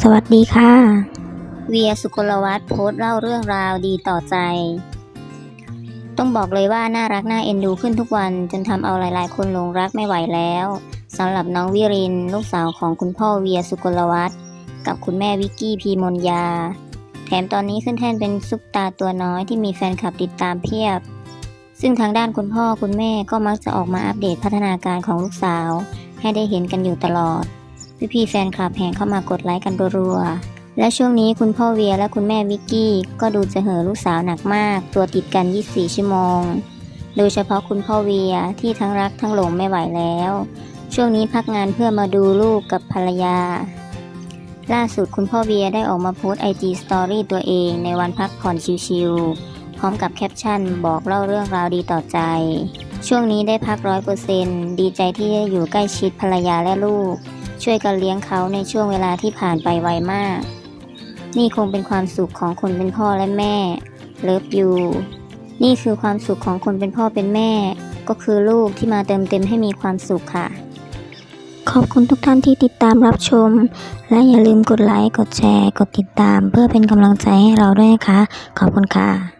สวัสดีค่ะ เวียสุกลวัฒน์โพสต์เล่าเรื่องราวดีต่อใจ ต้องบอกเลยว่าน่ารักน่าเอ็นดูขึ้นทุกวัน จนทำเอาหลาย ๆ คนหลงรักไม่ไหวแล้วสำหรับน้องวิริน ลูกสาวของคุณพ่อเวียสุกลวัฒน์กับคุณแม่วิกกี้พีมนยา แถมตอนนี้ขึ้นแท่นเป็นซุปตาตัวน้อยที่มีแฟนคลับติดตามเพียบ ซึ่งทางด้านคุณพ่อคุณแม่ก็มักจะออกมาอัปเดตพัฒนาการของลูกสาว ให้ได้เห็นกันอยู่ตลอด พี่ๆแฟนคลับแห่เข้ามากดไลค์กันรัวๆ และช่วงนี้คุณพ่อเวียและคุณแม่วิกกี้ก็ดูจะเห่อลูกสาวหนักมาก ตัวติดกัน 24 ชั่วโมง โดยเฉพาะคุณพ่อเวียที่ทั้งรักทั้งหลงไม่ไหวแล้ว ช่วงนี้พักงานเพื่อมาดูลูกกับภรรยา ล่าสุดคุณพ่อเวียได้ออกมาโพสต์ไอจีสตอรี่ตัวเองในวันพักผ่อนชิลๆพร้อมกับแคปชั่นบอกเล่าเรื่องราวดีต่อใจช่วงนี้ได้พักร้อยเปอร์เซนดีใจที่ได้อยู่ใกล้ชิดภรรยาและลูก ช่วยกันเลี้ยงเขาในช่วงเวลาที่ผ่านไปไวมาก นี่คงเป็นความสุขของคนเป็นพ่อและแม่ เลิฟยูนี่คือความสุขของคนเป็นพ่อเป็นแม่ ก็คือลูกที่มาเติมเต็มให้มีความสุขค่ะ ขอบคุณทุกท่านที่ติดตามรับชม และอย่าลืมกดไลค์ กดแชร์ กดติดตาม เพื่อเป็นกำลังใจให้เราด้วยนะคะ ขอบคุณค่ะ